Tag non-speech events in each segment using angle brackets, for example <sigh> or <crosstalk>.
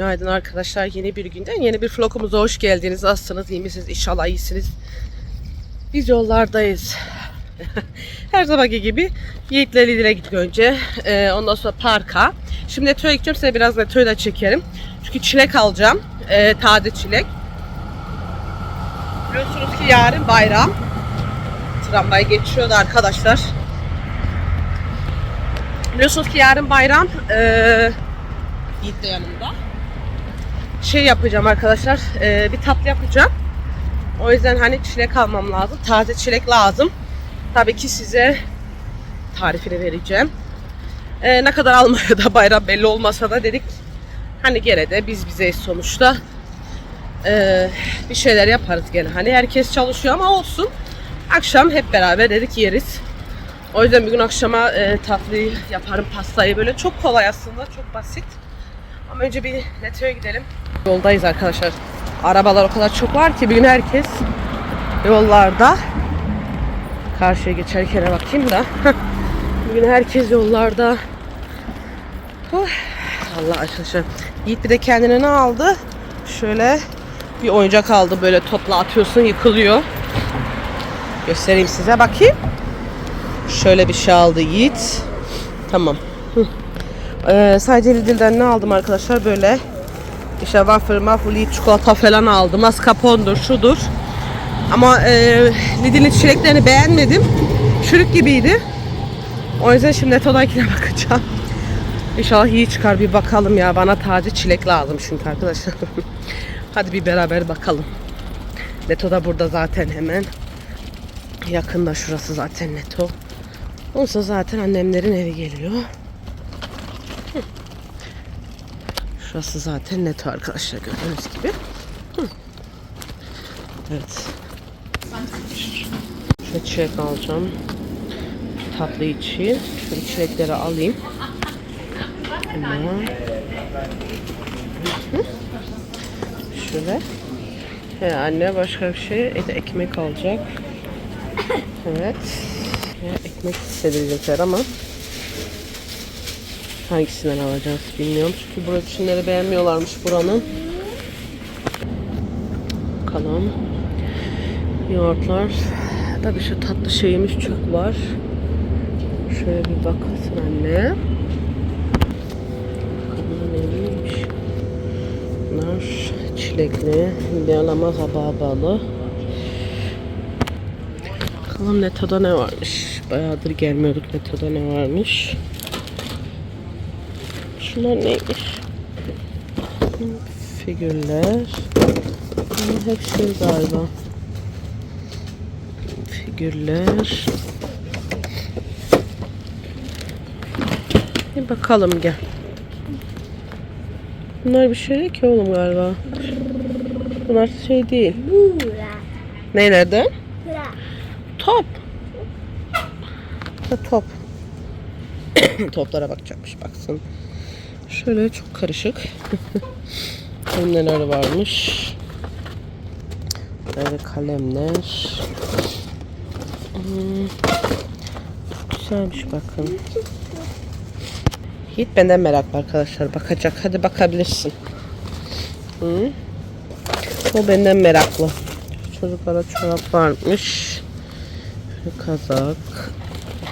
Günaydın arkadaşlar. Yeni bir günden yeni bir vlogumuza hoş geldiniz. Nasılsınız? iyi misiniz? İnşallah iyisiniz. Biz yollardayız. <laughs> Her zamanki gibi Yiğit'le Lidl'e gittik önce. Ee, ondan sonra parka. Şimdi Neto'ya gideceğim. Size biraz Neto'yu da çekerim. Çünkü çilek alacağım. Ee, taze çilek. Biliyorsunuz ki yarın bayram. Tramvay geçiyordu arkadaşlar. Biliyorsunuz ki yarın bayram. Ee, Yiğit de yanımda. Şey yapacağım arkadaşlar. e, bir tatlı yapacağım. O yüzden hani çilek almam lazım. Taze çilek lazım. Tabii ki size tarifini vereceğim. E, ne kadar almaya da bayram belli olmasa da dedik. Hani gene de biz bizeyiz sonuçta. E, bir şeyler yaparız gene. Hani herkes çalışıyor ama olsun. Akşam hep beraber dedik yeriz. O yüzden bugün akşama e, tatlıyı yaparım pastayı böyle çok kolay aslında çok basit. Ama önce bir Neto'ya gidelim. Yoldayız arkadaşlar. Arabalar o kadar çok var ki bugün herkes yollarda. Karşıya geçerken bakayım da. <laughs> bugün herkes yollarda. Allah arkadaşlar. Yiğit bir de kendine ne aldı? Şöyle bir oyuncak aldı böyle topla atıyorsun yıkılıyor. Göstereyim size bakayım. Şöyle bir şey aldı Yiğit. Tamam. Ee, sadece Lidl'den ne aldım arkadaşlar? Böyle işte waffle, waffle, çikolata falan aldım. Mascarpone'dur, şudur. Ama e, Lidl'in çileklerini beğenmedim. Çürük gibiydi. O yüzden şimdi Neto'dakine <laughs> bakacağım. İnşallah iyi çıkar bir bakalım ya. Bana taze çilek lazım çünkü arkadaşlar. <laughs> Hadi bir beraber bakalım. Neto da burada zaten hemen. Yakında şurası zaten Neto. Olsa zaten annemlerin evi geliyor. Hı. Şurası zaten Neto arkadaşlar gördüğünüz gibi. Hı. Evet. Şöyle çilek alacağım. Tatlı için. Şöyle çilekleri alayım. Hı. Şöyle. He, anne başka bir şey. E de ekmek alacak. Evet. Ekmek hissedecekler ama hangisinden alacağız bilmiyorum. Çünkü burada içinleri beğenmiyorlarmış buranın. Bakalım. Yoğurtlar. Tabii şu tatlı şeyimiz çok var. Şöyle bir bakasın anne. Bakalım neymiş. Bunlar çilekli. Yalama kabağı balı. Bakalım Neto'da ne varmış. Bayağıdır gelmiyorduk Neto'da ne varmış. Şunlar neymiş? Figürler. Bunlar hep şey galiba. Figürler. Bir bakalım gel. Bunlar bir şey ki oğlum galiba. Bunlar şey değil. Nelerden? Top. Ha, top. <coughs> Toplara bakacakmış baksın. Şöyle çok karışık. Hem neler varmış. Böyle kalemler. Hmm. Güzelmiş bakın. Yiğit benden meraklı arkadaşlar. Bakacak. Hadi bakabilirsin. Hı? O benden meraklı. Çocuklara çorap varmış. Kazak.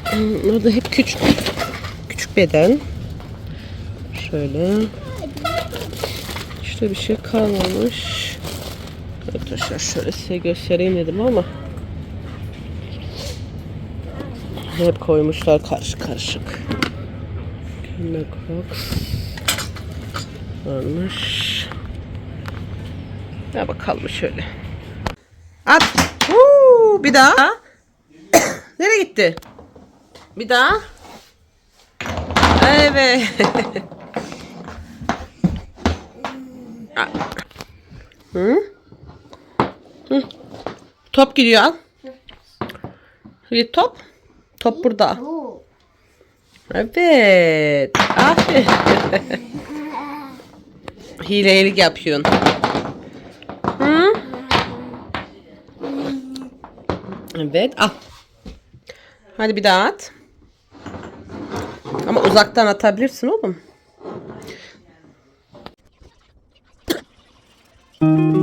Hmm, Orada hep küçük küçük beden. Şöyle. İşte bir şey kalmamış. Arkadaşlar şöyle size göstereyim dedim ama hep koymuşlar karışık karışık. Kendine Crocs varmış. Ya bakalım şöyle. At. Huu, bir daha. <coughs> Nereye gitti? Bir daha. Evet. <laughs> Hı? Hı. Top gidiyor al. Bir top. Top burada. Bu. Evet. Aferin. <laughs> Hilelik yapıyorsun. Hı? Evet al. Hadi bir daha at. Ama uzaktan atabilirsin oğlum. Evet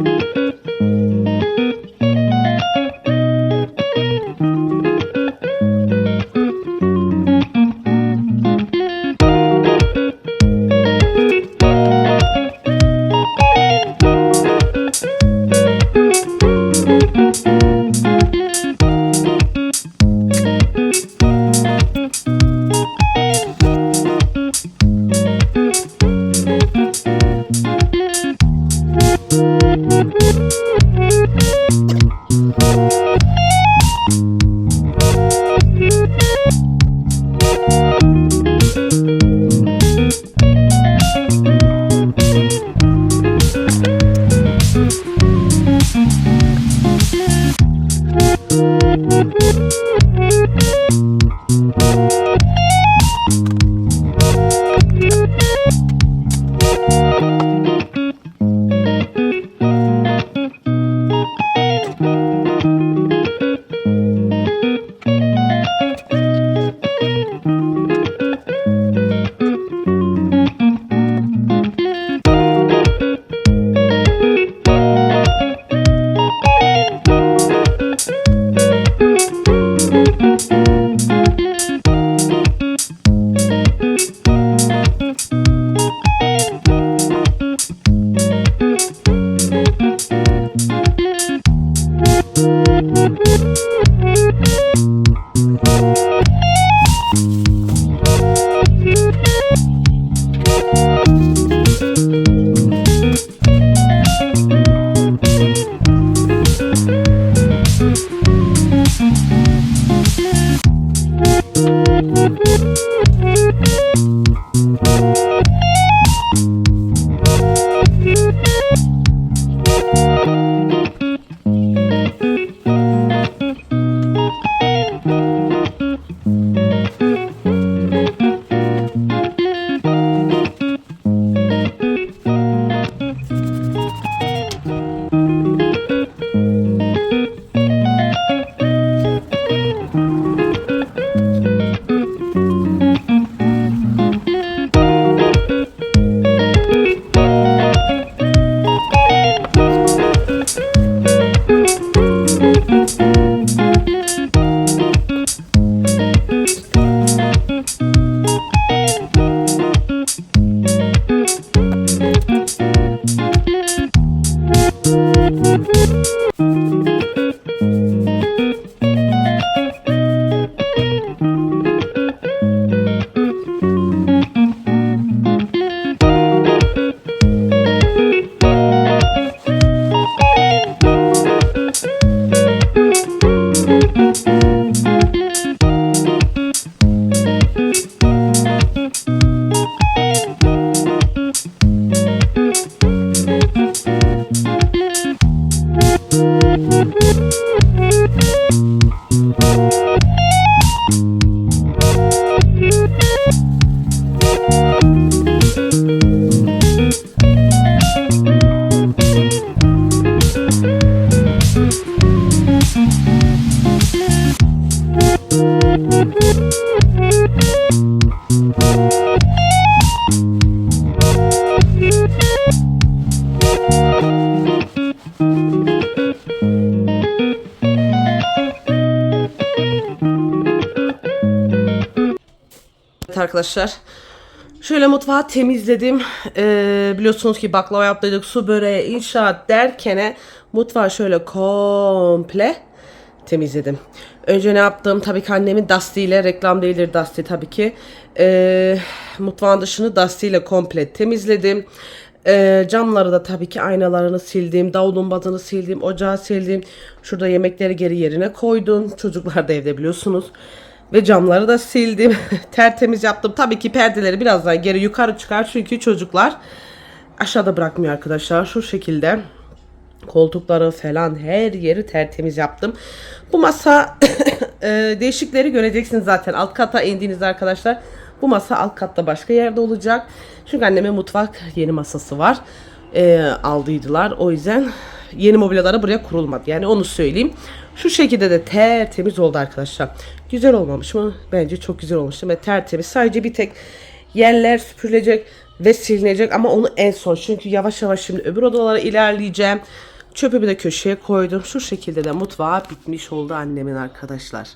嗯。Arkadaşlar. Şöyle mutfağı temizledim. Ee, biliyorsunuz ki baklava yaptıydık. Su böreği, inşaat derkene mutfağı şöyle komple temizledim. Önce ne yaptım? Tabii ki annemin Dusty ile reklam değildir Dusty tabii ki. Ee, mutfağın dışını Dusty ile komple temizledim. Ee, camları da tabii ki aynalarını sildim. Davulun bazını sildim. Ocağı sildim. Şurada yemekleri geri yerine koydum. Çocuklar da evde biliyorsunuz. Ve camları da sildim. <laughs> Tertemiz yaptım. Tabii ki perdeleri birazdan geri yukarı çıkar. Çünkü çocuklar aşağıda bırakmıyor arkadaşlar. Şu şekilde koltukları falan her yeri tertemiz yaptım. Bu masa <coughs> e, değişikleri göreceksiniz zaten. Alt kata indiğinizde arkadaşlar. Bu masa alt katta başka yerde olacak. Çünkü annemin mutfak yeni masası var. E, aldıydılar. O yüzden yeni mobilyaları buraya kurulmadı. Yani onu söyleyeyim. Şu şekilde de tertemiz oldu arkadaşlar. Güzel olmamış mı? Bence çok güzel olmuş. Ve tertemiz. Sadece bir tek yerler süpürülecek. ve silinecek ama onu en son. Çünkü yavaş yavaş şimdi öbür odalara ilerleyeceğim. Çöpümü de köşeye koydum. Şu şekilde de mutfağı bitmiş oldu annemin arkadaşlar.